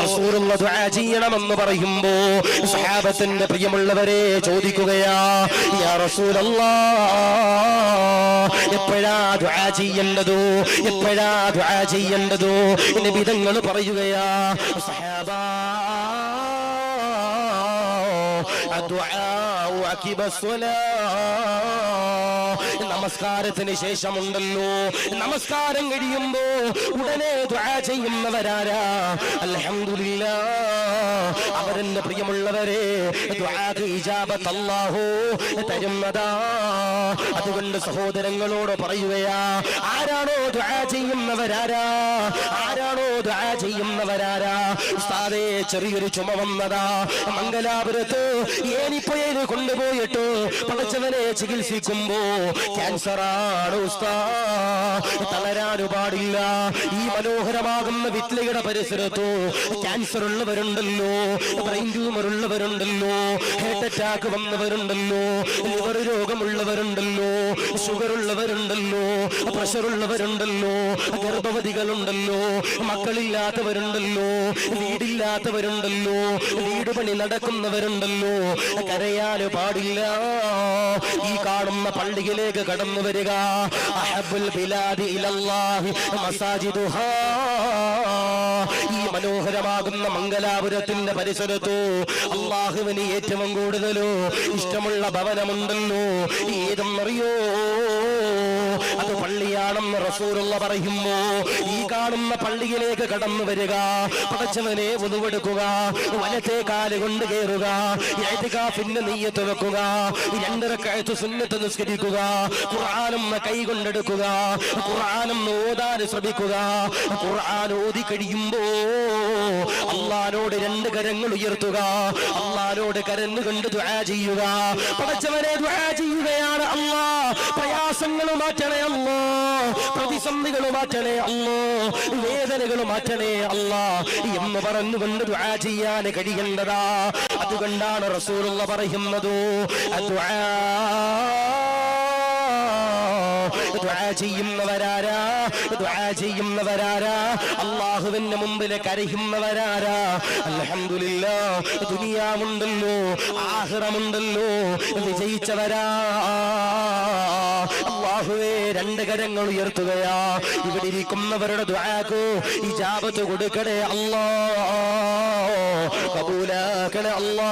റസൂലുള്ള ദുആ ചെയ്യണമെന്ന് പറയുമ്പോ സഹാബത്തിന്റെ പ്രിയമുള്ളവരെ ചോദിക്കുകയാ യാ റസൂലല്ലാ എപ്പോഴാ ദുആ ചെയ്യേണ്ടതോ എപ്പോഴാ ദുആ ചെയ്യേണ്ടതോ നബിതങ്ങൾ പറയുകയാ സഹാബാ الدعاء عقب الصلاة നമസ്കാരത്തിന് ശേഷമുണ്ടല്ലോ. നമസ്കാരം കഴിയുമ്പോ ഉടനെ ചെയ്യുന്നവരാരാ? അവരെന്റെ പ്രിയമുള്ളവരെ തരുന്നതാ. അതുകൊണ്ട് സഹോദരങ്ങളോട് പറയുകയാ ആരാണോ ചെയ്യുന്നവരാരാ? ആരാണോ ചെയ്യുന്നവരാരാ? ഉസ്താദേ ചെറിയൊരു ചുമ വന്നതാ. മംഗലാപുരത്ത് ഏനിപ്പയൽ കൊണ്ടുപോയിട്ട് പഠിച്ചവനെ ചികിത്സിക്കുമ്പോ ക്യാൻസറാണ് ആണ് തളരാനു പാടില്ല. ഈ മനോഹരമാകുന്ന വിറ്റ്ലയുടെ പരിസരത്തോ ക്യാൻസർ ഉള്ളവരുണ്ടല്ലോ ബ്രെയിൻ ട്യൂമർ ഉള്ളവരുണ്ടല്ലോ ഹാർട്ട് അറ്റാക്ക് വന്നവരുണ്ടല്ലോ. ലിവർ രോഗമുള്ളവരുണ്ടല്ലോ. ഷുഗർ ഉള്ളവരുണ്ടല്ലോ പ്രഷർ ഉള്ളവരുണ്ടല്ലോ ഗർഭവതികളുണ്ടല്ലോ മക്കളില്ലാത്തവരുണ്ടല്ലോ. വീടില്ലാത്തവരുണ്ടല്ലോ. വീട് പണി നടക്കുന്നവരുണ്ടല്ലോ. കരയാന് പാടില്ല. ഈ കാണുന്ന പള്ളിയിലേക്ക് കടന്നു വരിക. അഹബുൽ ബിലാദി ഈ മനോഹരമാകുന്ന മംഗലാപുരത്തിന്റെ പരിസരത്തോ അള്ളാഹുവിന് ഏറ്റവും കൂടുതലോ ഇഷ്ടമുള്ള ഭവനമുണ്ടല്ലോ. ഏതെന്നറിയോ? റസൂലുള്ള പറയുമ്പോ ഈ കാണുന്ന പള്ളിയിലേക്ക് കടന്നു വരിക പടച്ചവനെ ഒതുവെടുക്കുക വലത്തെ കാൽ കൊണ്ട് കയറുക നെയ്യത്ത് വെക്കുക രണ്ടര കഴുത്ത് സുന്നത്ത് നിസ്കരിക്കുക ഖുർആാനും കൈ കൊണ്ടെടുക്കുക ഖുർആാനും ഓതാൻ ശ്രമിക്കുക ഖുർആൻ ഓതി കഴിയുമ്പോ അള്ളാനോട് രണ്ട് കരങ്ങൾ ഉയർത്തുക അള്ളാനോട് കരന്ന് കണ്ട് ദുആ ചെയ്യുക. പടച്ചവനെ ദുആ ചെയ്യുകയാണ് അള്ളാ പ്രയാസങ്ങൾ മാറ്റണേ അല്ലോ പ്രതിസന്ധികൾ മാറ്റണേ അല്ലോ വേദനകൾ മാറ്റണേ അല്ലാ എന്ന് പറഞ്ഞുകൊണ്ട് ദുആ ചെയ്യാൻ കഴിയേണ്ടതാ. അതുകൊണ്ടാണ് റസൂലുള്ള പറയുന്നത് ദുആ ചെയ്യുന്നവരാരാ? ചെയ്യുന്നവരാരാ? അള്ളാഹുവിന്റെ മുമ്പിൽ കരയുന്നവരാരാ? അൽഹംദുലില്ലാ ദുനിയാവുണ്ടല്ലോ ആഹ്റമുണ്ടല്ലോ വിജയിച്ചവരാ. അള്ളാഹുവേ രണ്ട് കരങ്ങൾ ഉയർത്തുകയാ. ഇവിടെ ഇരിക്കുന്നവരുടെ ദുആക്ക് ഇജാബത്ത് കൊടുക്കണേ അല്ലാ കബൂലാക്കണേ അല്ലാ